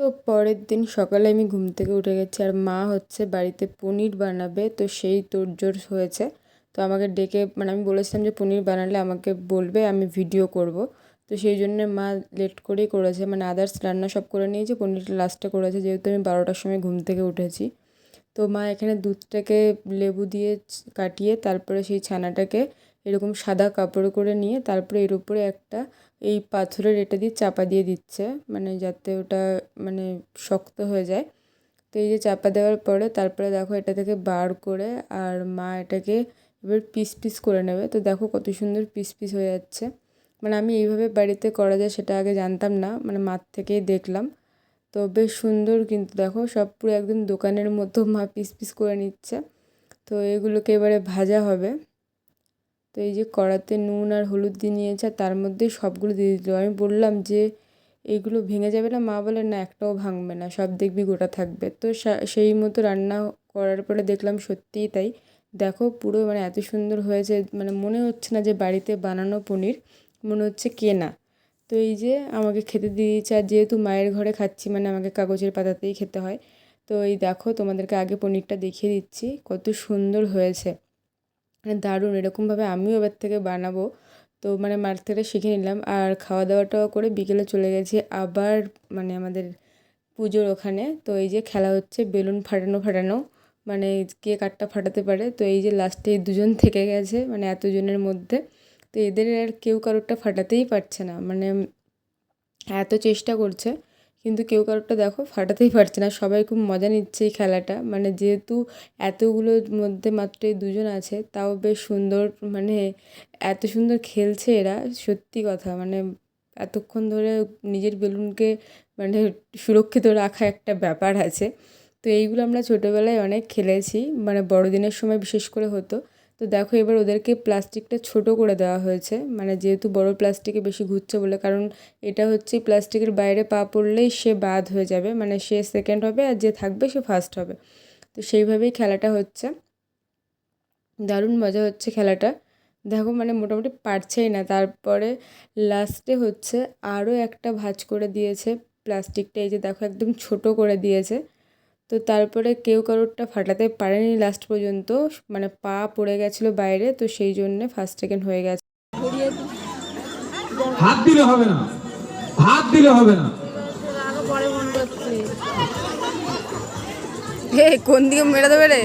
তো পরের দিন সকালে আমি ঘুম থেকে উঠে গেছি আর মা হচ্ছে বাড়িতে পনির বানাবে, তো সেই তোড়জোড় হয়েছে। তো আমাকে ডেকে মানে আমি বলেছিলাম যে পনির বানালে আমাকে বলবে, আমি ভিডিও করব। তো সেই জন্যে মা লেট করেই করেছে মানে আদার্স রান্না সব করে নিয়েছে, পনিরটা লাস্টে করেছে, যেহেতু আমি বারোটার সময় ঘুম থেকে উঠেছি। তো মা এখানে দুধটাকে লেবু দিয়ে কাটিয়ে তারপরে সেই ছানাটাকে এরকম সাদা কাপড় করে নিয়ে তারপরে এর উপরে একটা এই পাথরের এটা দিয়ে চাপা দিয়ে দিচ্ছে মানে যাতে ওটা মানে শক্ত হয়ে যায়। তো এই যে চাপা দেওয়ার পরে তারপরে দেখো এটা থেকে বার করে আর মা এটাকে এবার পিস পিস করে নেবে। তো দেখো কত সুন্দর পিস পিস হয়ে যাচ্ছে। মানে আমি এইভাবে বাড়িতে করা যায় সেটা আগে জানতাম না মানে মার থেকেই দেখলাম। তো বেশ সুন্দর কিন্তু দেখো সব পুরো একদম দোকানের মতো মা পিস পিস করে নিচ্ছে। তো এগুলোকে এবারে ভাজা হবে। তো এই যে কড়াতে নুন আর হলুদ দিয়ে নিয়েছে, আর তার মধ্যে সবগুলো দিয়ে দিল। আমি বললাম যে, এইগুলো ভেঙে যাবে না? মা বলে, না, একটাও ভাঙবে না, সব দেখবি গোটা থাকবে। তো সেই মতো রান্না করার পরে দেখলাম সত্যিই তাই। দেখো পুরো মানে এত সুন্দর হয়েছে মানে মনে হচ্ছে না যে বাড়িতে বানানো পনির, মনে হচ্ছে কেনা। তো এই যে আমাকে খেতে দিয়ে দিয়েছে, আর যেহেতু মায়ের ঘরে খাচ্ছি মানে আমাকে কাগজের পাতাতেই খেতে হয়। তো এই দেখো তোমাদেরকে আগে পনিরটা দেখিয়ে দিচ্ছি, কত সুন্দর হয়েছে। মানে দারুণ, এরকমভাবে আমিও এবার থেকে বানাবো। তো মানে মার থেকে শিখে নিলাম। আর খাওয়া দাওয়াটাও করে বিকেলে চলে গেছি আবার মানে আমাদের পুজোর ওখানে। তো এই যে খেলা হচ্ছে, বেলুন ফাটানো ফাটানো। মানে কে কাঠটা ফাটাতে পারে? তো এই যে লাস্টে দুজন থেকে গেছে মানে এতজনের মধ্যে। তো এদের আর কেউ কারোরটা ফাটাতেই পারছে না। মানে এত চেষ্টা করছে। কিন্তু কেউ কারোরটা দেখো ফাটাতেই পারছে না। সবাই খুব মজা নিচ্ছে এই খেলাটা। মানে যেহেতু এতগুলোর মধ্যে মাত্র এই দুজন আছে, তাও বেশ সুন্দর মানে এত সুন্দর খেলছে এরা, সত্যি কথা। মানে এতক্ষণ ধরে নিজের বেলুনকে মানে সুরক্ষিত রাখা একটা ব্যাপার আছে। তো এইগুলো আমরা ছোটোবেলায় অনেক খেলেছি। মানে বড়দিনের সময় বিশেষ করে হতো। তো দেখো এবার ওদেরকে প্লাস্টিকটা ছোট করে দেওয়া হয়েছে। মানে যেহেতু বড় প্লাস্টিকে বেশি ঘুরছে বলে, কারণ এটা হচ্ছে প্লাস্টিকের বাইরে পা পড়লেই সে বাদ হয়ে যাবে। মানে সে সেকেন্ড হবে আর যে থাকবে সে ফার্স্ট হবে। তো সেইভাবেই খেলাটা হচ্ছে। দারুণ মজা হচ্ছে খেলাটা। দেখো মানে মোটামুটি পারছেই না। তারপরে লাস্টে হচ্ছে আরও একটা ভাঁজ করে দিয়েছে। প্লাস্টিকটা এই যে দেখো একদম ছোট করে দিয়েছে। তো তারপরে কেউ কারোরটা ফাটাতে পারেনি লাস্ট পর্যন্ত। মানে পা পড়ে গেছিল বাইরে তো সেই জন্যে ফার্স্ট সেকেন্ড হয়ে গেছে। হাত দিলে হবে না। হাত দিলে হবে না। হে কোন দিকে মেরে দেবে রে?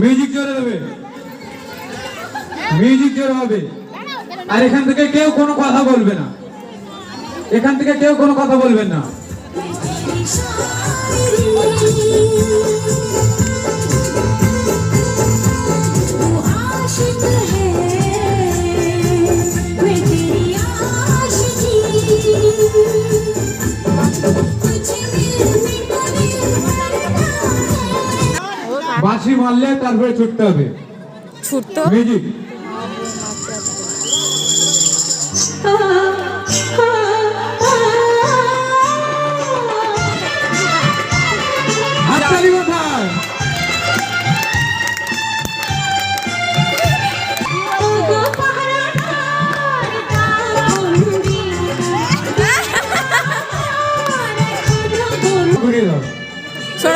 মিউজিক জোরে দেবে। মিউজিক জোরে হবে। আর এখান থেকে কেউ কোনো কথা বলবে না। এখান থেকে কেউ কোনো কথা বলবেন না। বাঁশি মারলে তারপরে ছুটতে হবে। ছুটতো? মিউজিক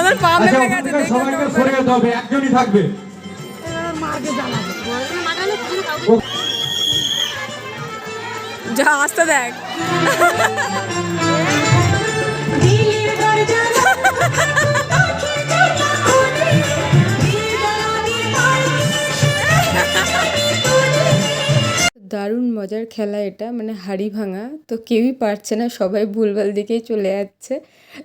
সোনাদার পা আচ্ছা গেছে ওখানকার সবাইকে সরে যেতে হবে একজনই থাকবে। যা আসতে দেখ। মজার খেলা এটা মানে হাড়ি ভাঙা। তো কেউই পারছে না, সবাই ভুলভাল দিকেই চলে যাচ্ছে।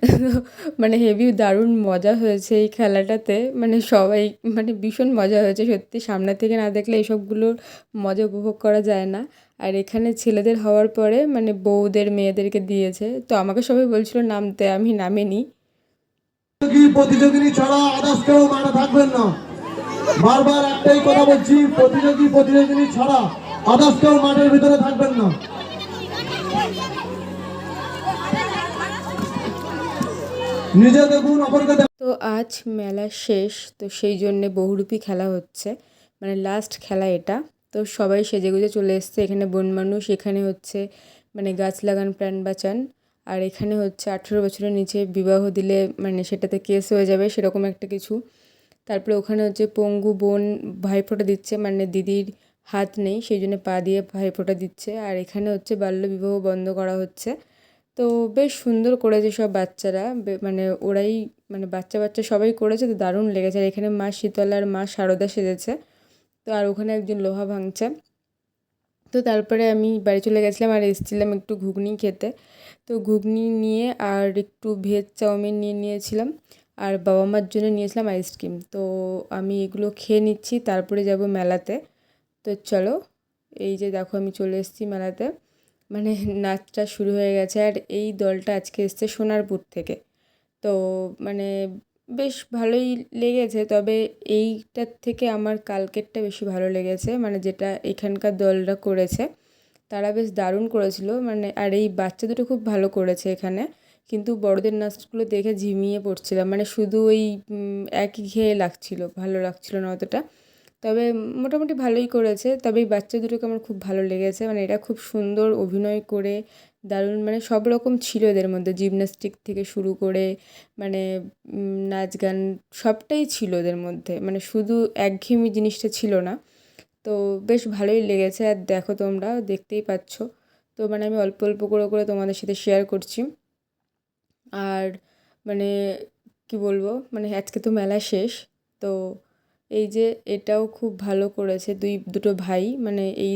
মানে হেভি দারুণ মজা হয়েছে এই খেলাটাতে। মানে সবাই মানে ভীষণ মজা হয়েছে সত্যি। সামনে থেকে না দেখলে এইসবগুলোর মজা উপভোগ করা যায় না। আর এখানে ছেলেদের হওয়ার পরে মানে বউদের, মেয়েদেরকে দিয়েছে। তো আমাকে সবাই বলছিল, নামতে। আমি নামিনি। প্রতিযোগী প্রতিযোগিনী ছাড়া আদার্স কেউ মাঠে থাকবেন না। বারবার একটাই কথা বলছি, প্রতিযোগী, প্রতিযোগিনী ছাড়া আদার্স কেউ মাঠের ভিতরে থাকবেন না। নিজে দেখুন, অপরকে তো আজ মেলা শেষ, তো সেই জন্যে বহুরূপী খেলা হচ্ছে। মানে লাস্ট খেলা এটা। তো সবাই সেজেগুজে চলে এসছে। এখানে বন মানুষ, এখানে হচ্ছে মানে গাছ লাগান, প্রাণ বাঁচান। আর এখানে হচ্ছে আঠেরো বছরের নিচে বিবাহ দিলে মানে সেটাতে কেস হয়ে যাবে সেরকম একটা কিছু। তারপরে ওখানে হচ্ছে পঙ্গু বোন ভাইফোঁটা দিচ্ছে। মানে দিদির হাত নেই সেই জন্য পা দিয়ে ভাইফোঁটা দিচ্ছে। আর এখানে হচ্ছে বাল্যবিবাহ বন্ধ করা হচ্ছে। তো বেশ সুন্দর করেছে সব বাচ্চারা। মানে ওরাই মানে বাচ্চা বাচ্চা সবাই করেছে, তো দারুণ লেগেছে। আর এখানে মা শীতলার মা সারদা সেজেছে। তো আর ওখানে একজন লোহা ভাঙছে। তো তারপরে আমি বাড়ি চলে গেছিলাম আর এসেছিলাম একটু ঘুগনি খেতে। তো ঘুগনি নিয়ে আর একটু ভেজ চাউমিন নিয়ে নিয়েছিলাম। আর বাবা মার জন্য নিয়েছিলাম আইসক্রিম। তো আমি এগুলো খেয়ে নিচ্ছি, তারপরে যাব মেলাতে। তো চলো, এই যে দেখো আমি চলে এসেছি মেলাতে। মানে নাচটা শুরু হয়ে গেছে আর এই দলটা আজকে এসছে সোনারপুর থেকে। তো মানে বেশ ভালোই লেগেছে, তবে এইটার থেকে আমার কালকেরটা বেশি ভালো লেগেছে। মানে যেটা এখানকার দলটা করেছে, তারা বেশ দারুণ করেছিল। মানে আর এই বাচ্চা দুটো খুব ভালো করেছে এখানে। কিন্তু বড়দের নাচগুলো দেখে ঝিমিয়ে পড়ছিলাম। মানে শুধু ওই একই ঘেয়ে লাগছিল, ভালো লাগছিল না অতটা। তবে মোটামুটি ভালোই করেছে। তবে এই বাচ্চা দুটোকে আমার খুব ভালো লেগেছে। মানে এরা খুব সুন্দর অভিনয় করে, দারুণ মানে সব রকম ছিল এদের মধ্যে। জিমন্যাস্টিক থেকে শুরু করে মানে নাচ গান সবটাই ছিল এদের মধ্যে। মানে শুধু একঘেয়েমি জিনিসটা ছিল না। তো বেশ ভালোই লেগেছে। আর দেখো তোমরা, দেখতেই পাচ্ছ। তো মানে আমি অল্প অল্প করে করে তোমাদের সাথে শেয়ার করছি। আর মানে কি বলব? মানে আজকে তো মেলা শেষ। তো এই যে এটাও খুব ভালো করেছে, দুই, দুটো ভাই মানে এই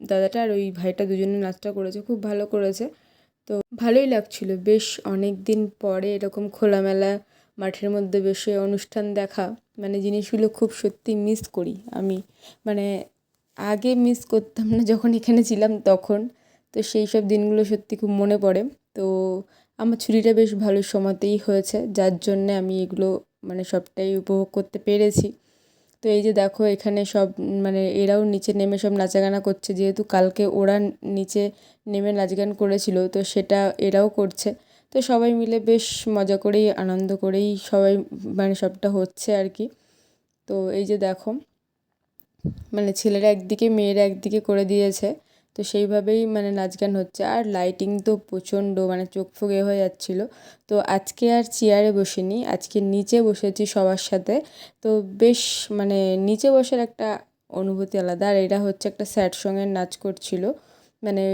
দাদাটা আর ওই ভাইটা দুজনে নাচটা করেছে, খুব ভালো করেছে। তো ভালোই লাগছিল, বেশ অনেক দিন পরে এরকম খোলামেলা মাঠের মধ্যে বসে অনুষ্ঠান দেখা মানে জিনিসগুলো খুব সত্যি মিস করি আমি। মানে আগে মিস করতাম না যখন এখানে ছিলাম তখন, তো সেই সব দিনগুলো সত্যি খুব মনে পড়ে। তো আমার ছুটিটা বেশ ভালো সময়তেই হয়েছে, যার জন্যে আমি এগুলো মানে সবটাই উপভোগ করতে পেরেছি। তো এই যে দেখো এখানে সব মানে এরাও নিচে নেমে সব নাচাগানা করছে। যেহেতু কালকে ওরা নিচে নেমে নাচ গান করেছিল, তো সেটা এরাও করছে। তো সবাই মিলে বেশ মজা করেই, আনন্দ করেই সবাই মানে সবটা হচ্ছে আর কি। তো এই যে দেখো মানে ছেলেরা একদিকে, মেয়েরা একদিকে করে দিয়েছে। তো সেইভাবেই মানে নাচ গান হচ্ছে। আর লাইটিং তো প্রচণ্ড মানে চোখ এ হয়ে যাচ্ছিল। তো আজকে আর চেয়ারে বসিনি, আজকে নিচে বসেছি সবার সাথে। তো বেশ মানে নিচে বসার একটা অনুভূতি আলাদা। আর এটা হচ্ছে একটা স্যাড সঙের নাচ করছিল। মানে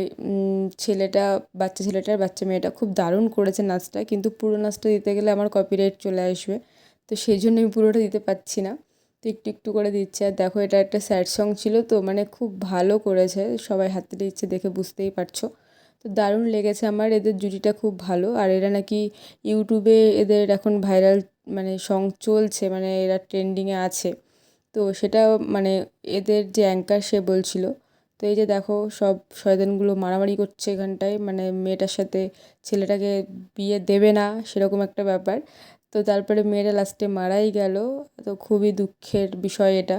ছেলেটা, বাচ্চা ছেলেটার বাচ্চা মেয়েটা খুব দারুণ করেছে নাচটা। কিন্তু পুরো নাচটা দিতে গেলে আমার কপিরাইট চলে আসবে। তো সেই জন্য আমি পুরোটা দিতে পারছি না। তো একটু একটু করে দিচ্ছে। আর দেখো, এটা একটা স্যাড সং ছিল তো মানে খুব ভালো করেছে। সবাই হাতে দিচ্ছে দেখে বুঝতেই পারছ। তো দারুণ লেগেছে আমার, এদের জুটিটা খুব ভালো। আর এরা নাকি ইউটিউবে এদের এখন ভাইরাল মানে সং চলছে মানে এরা ট্রেন্ডিংয়ে আছে। তো সেটা মানে এদের যে অ্যাঙ্কার সে বলছিল। তো এই যে দেখো, সব শয়তানগুলো মারামারি করছে এখানটায় মানে মেয়েটার সাথে ছেলেটাকে বিয়ে দেবে না, সেরকম একটা ব্যাপার। তো তারপরে মেয়েটা লাস্টে মারাই গেল। তো খুবই দুঃখের বিষয় এটা।